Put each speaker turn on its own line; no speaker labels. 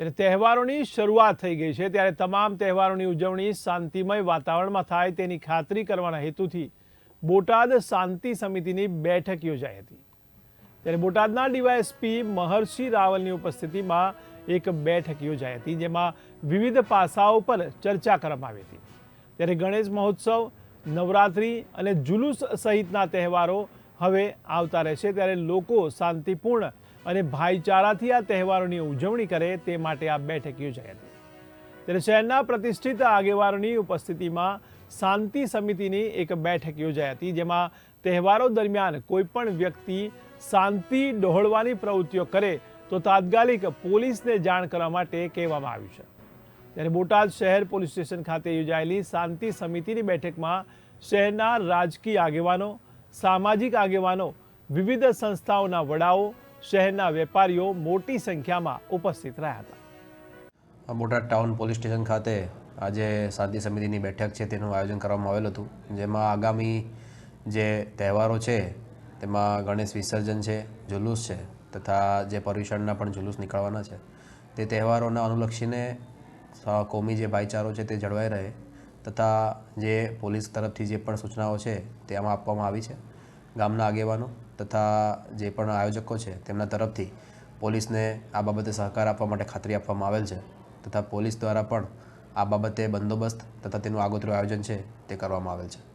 ત્યારે તહેવારોની શરૂઆત થઈ ગઈ છે. ત્યારે તમામ તહેવારોની ઉજવણી શાંતિમય વાતાવરણમાં થાય તેની ખાતરી કરવાના હેતુથી બોટાદ શાંતિ સમિતિની બેઠક યોજાઈ હતી. ત્યારે બોટાદના ડીવાયએસપી મહર્ષિ રાવલની ઉપસ્થિતિમાં એક બેઠક યોજાઈ હતી, જેમાં વિવિધ પાસાઓ પર ચર્ચા કરવામાં આવી હતી. ત્યારે ગણેશ મહોત્સવ, નવરાત્રિ અને જુલુસ સહિતના તહેવારો હવે આવતા રહેશે. ત્યારે લોકો શાંતિપૂર્ણ અને ભાઈચારાથી આ તહેવારોની ઉજવણી કરે તે માટે આ બેઠક યોજાઈ હતી. ત્યારે શહેરના પ્રતિષ્ઠિત આગેવાનોની ઉપસ્થિતિમાં શાંતિ સમિતિની એક બેઠક યોજાઈ હતી, જેમાં તહેવારો દરમિયાન કોઈ પણ વ્યક્તિ શાંતિ ડહોળવાની પ્રવૃત્તિઓ કરે તો તાત્કાલિક પોલીસને જાણ કરવા માટે કહેવામાં આવ્યું છે. ત્યારે બોટાદ શહેર પોલીસ સ્ટેશન ખાતે યોજાયેલી શાંતિ સમિતિની બેઠકમાં શહેરના રાજકીય આગેવાનો, સામાજિક આગેવાનો, વિવિધ સંસ્થાઓના વડાઓ શહેરના વેપારીઓ મોટી સંખ્યામાં ઉપસ્થિત રહ્યા હતા.
બોટાદ ટાઉન પોલીસ સ્ટેશન ખાતે આજે શાંતિ સમિતિની બેઠક છે, તેનું આયોજન કરવામાં આવેલું હતું. જેમાં આગામી જે તહેવારો છે, તેમાં ગણેશ વિસર્જન છે, જુલુસ છે, તથા જે પર્યુષણના પણ જુલુસ નીકળવાના છે. તે તહેવારોને અનુલક્ષીને કોમી જે ભાઈચારો છે, તે જળવાઈ રહે, તથા જે પોલીસ તરફથી જે પણ સૂચનાઓ છે, તે આમાં આપવામાં આવી છે. ગામના આગેવાનો તથા જે પણ આયોજકો છે તેમના તરફથી પોલીસને આ બાબતે સહકાર આપવા માટે ખાતરી આપવામાં આવેલ છે તથા પોલીસ દ્વારા પણ આ બાબતે બંદોબસ્ત તથા તેનું આગોતરું આયોજન છે તે કરવામાં આવેલ છે.